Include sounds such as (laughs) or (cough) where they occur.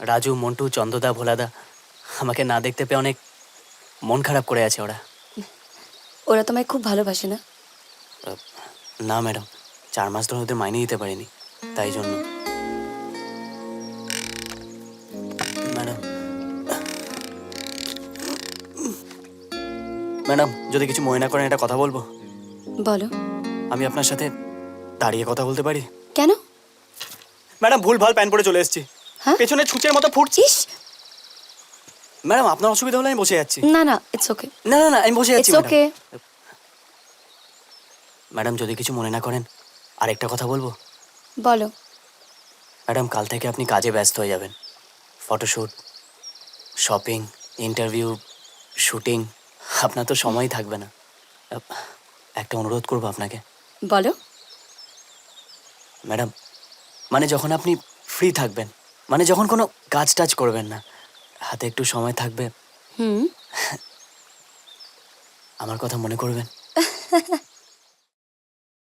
রাজু মন্টু চন্দ্রদা ভোলাদা আমাকে না দেখতে পেয়ে অনেক মন খারাপ করে আছে ওরা। ওরা তোমায় খুব ভালোবাসে না? না ম্যাডাম চার মাস ধরে ওদের মাইনে দিতে পারিনি তাই জন্য। ম্যাডাম ম্যাডাম যদি কিছু মনে না করেন এটা কথা বলব? বলো। আমি আপনার সাথে দাঁড়িয়ে কথা বলতে পারি? কেন? ম্যাডাম ভুল ভালো প্যান পরে চলে এসেছি। হ্যাঁ? পেছনে ছুঁচের মতো ফুটছি। ইস! ম্যাডাম আপনার অসুবিধা হলে আমি বসে যাচ্ছি। না না ইটস ওকে না না না আমি বসে যাচ্ছি ইটস। ওকে ম্যাডাম যদি কিছু মনে না করেন আরেকটা কথা বলব? বলো। ম্যাডাম কাল থেকে আপনি কাজে ব্যস্ত হয়ে যাবেন। ফটোশ্যুট শপিং ইন্টারভিউ শুটিং আপনার তো সময়ই থাকবে না। একটা অনুরোধ করব আপনাকে। বলো। ম্যাডাম মানে যখন আপনি ফ্রি থাকবেন মানে যখন কোনো কাজ টাজ করবেন না হাতে একটু সময় থাকবে। হুম। আমার কথা মনে করবেন। (laughs)